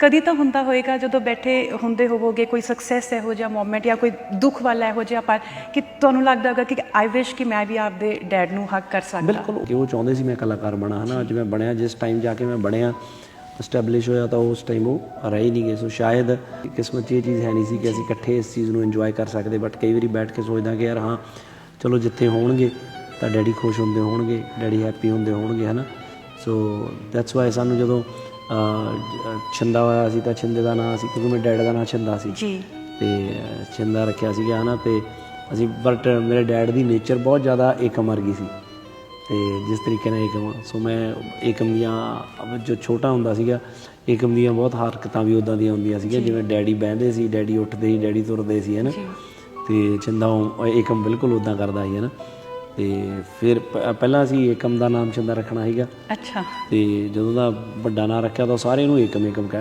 ਕਦੀ ਤਾਂ ਹੁੰਦਾ ਹੋਏਗਾ ਜਦੋਂ ਬੈਠੇ ਹੁੰਦੇ ਹੋਵੋਗੇ, ਕੋਈ ਸਕਸੈਸ ਇਹੋ ਜਿਹਾ ਮੂਮੈਂਟ ਜਾਂ ਕੋਈ ਦੁੱਖ ਵਾਲਾ ਇਹੋ ਜਿਹਾ ਪਰ ਕਿ ਤੁਹਾਨੂੰ ਲੱਗਦਾ ਹੋਗਾ ਕਿ ਆਈ ਵਿਸ਼ ਕਿ ਮੈਂ ਵੀ ਆਪਦੇ ਡੈਡ ਨੂੰ ਹੱਕ ਕਰ ਸਕਦਾ। ਬਿਲਕੁਲ। ਉਹ ਚਾਹੁੰਦੇ ਸੀ ਮੈਂ ਕਲਾਕਾਰ ਬਣਾ, ਹਨਾ? ਅੱਜ ਮੈਂ ਬਣਿਆ, ਜਿਸ ਟਾਈਮ ਜਾ ਕੇ ਮੈਂ ਬਣਿਆ ਐਸਟੈਬਲਿਸ਼ ਹੋਇਆ ਤਾਂ ਉਸ ਟਾਈਮ ਉਹ ਰਹੇ ਹੀ ਨਹੀਂ ਗਏ ਸੋ ਸ਼ਾਇਦ ਕਿਸਮਤ 'ਚ ਇਹ ਚੀਜ਼ ਹੈ ਨਹੀਂ ਸੀ ਕਿ ਅਸੀਂ ਇਕੱਠੇ ਇਸ ਚੀਜ਼ ਨੂੰ ਇੰਜੋਏ ਕਰ ਸਕਦੇ ਬਟ ਕਈ ਵਾਰੀ ਬੈਠ ਕੇ ਸੋਚਦਾ ਕਿ ਯਾਰ ਹਾਂ, ਚਲੋ ਜਿੱਥੇ ਹੋਣਗੇ ਤਾਂ ਡੈਡੀ ਖੁਸ਼ ਹੁੰਦੇ ਹੋਣਗੇ, ਡੈਡੀ ਹੈਪੀ ਹੁੰਦੇ ਹੋਣਗੇ, ਹਨਾ? ਸੋ ਦੈਟਸ ਵਾਈ ਸਾਨੂੰ ਜਦੋਂ ਛਿੰਦਾ ਹੋਇਆ ਸੀ ਤਾਂ ਛਿੰਦੇ ਦਾ ਨਾਂ ਸੀ ਕਿਉਂਕਿ ਮੇਰੇ ਡੈਡ ਦਾ ਨਾਂ ਛਿੰਦਾ ਸੀ। ਜੀ। ਤੇ ਛਿੰਦਾ ਰੱਖਿਆ ਸੀਗਾ ਹਨਾ ਤੇ ਅਸੀਂ ਬਟ ਮੇਰੇ ਡੈਡ ਦੀ ਨੇਚਰ ਬਹੁਤ ਜ਼ਿਆਦਾ ਏਕਮ ਵਰਗੀ ਸੀ। ਤੇ ਜਿਸ ਤਰੀਕੇ ਨਾਲ ਏਕਮ ਸੋ ਮੈਂ ਏਕਮ ਦੀਆਂ ਜੋ ਛੋਟਾ ਹੁੰਦਾ ਸੀਗਾ ਏਕਮ ਦੀਆਂ ਬਹੁਤ ਹਰਕਤਾਂ ਵੀ ਉਦਾਂ ਦੀਆਂ ਹੁੰਦੀਆਂ ਸੀਗੀਆਂ ਜਿਵੇਂ ਡੈਡੀ ਬਹਿੰਦੇ ਸੀ ਡੈਡੀ ਉੱਠਦੇ ਸੀ ਡੈਡੀ ਤੁਰਦੇ ਸੀ ਹਨਾ। ਤੇ ਚੰਦਾ ਏਕਮ ਬਿਲਕੁਲ ਉਦਾਂ ਕਰਦਾ ਸੀ ਹਨਾ। ਤੇ ਫਿਰ ਪ- ਪਹਿਲਾਂ ਅਸੀਂ ਏਕਮ ਦਾ ਨਾਮ ਚੰਦਾ ਰੱਖਣਾ ਸੀਗਾ। ਅੱਛਾ। ਤੇ ਜਦੋਂ ਦਾ ਵੱਡਾ ਨਾਂ ਰੱਖਿਆ ਤਾਂ ਸਾਰੇ ਇਹਨੂੰ ਏਕਮ ਏਕਮ ਕਹਿ